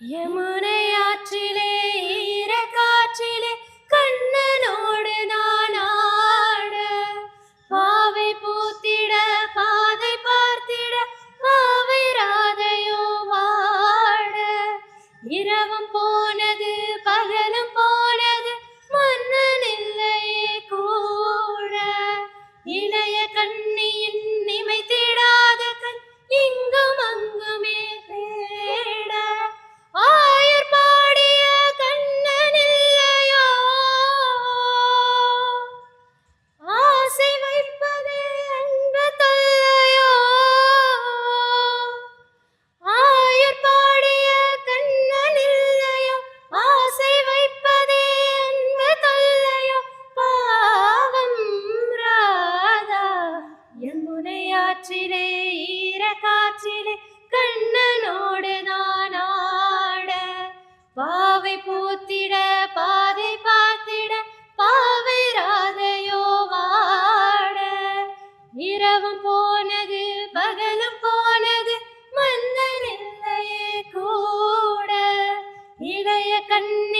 யமுனை ஆற்றிலே ஈர காற்றிலே கண்ணனோடு நான் ஆட. பாவை பூத்திட பாதை பார்த்திட பாவை ராதையோ வாட. இரவும் போனது பகலும் போனது மன்னன் இல்லையே கூட. இளைய கண்ணியின் யமுனை ஆற்றிலே ஈர காற்றிலே கண்ணனோடு நான் ஆட. பாவை பூத்திட பாதை பார்த்திட பாவை ராதையோ வாட. இரவும் போனது பகலும் போனது மன்னன் இல்லையே கூட. இளைய கண்ணி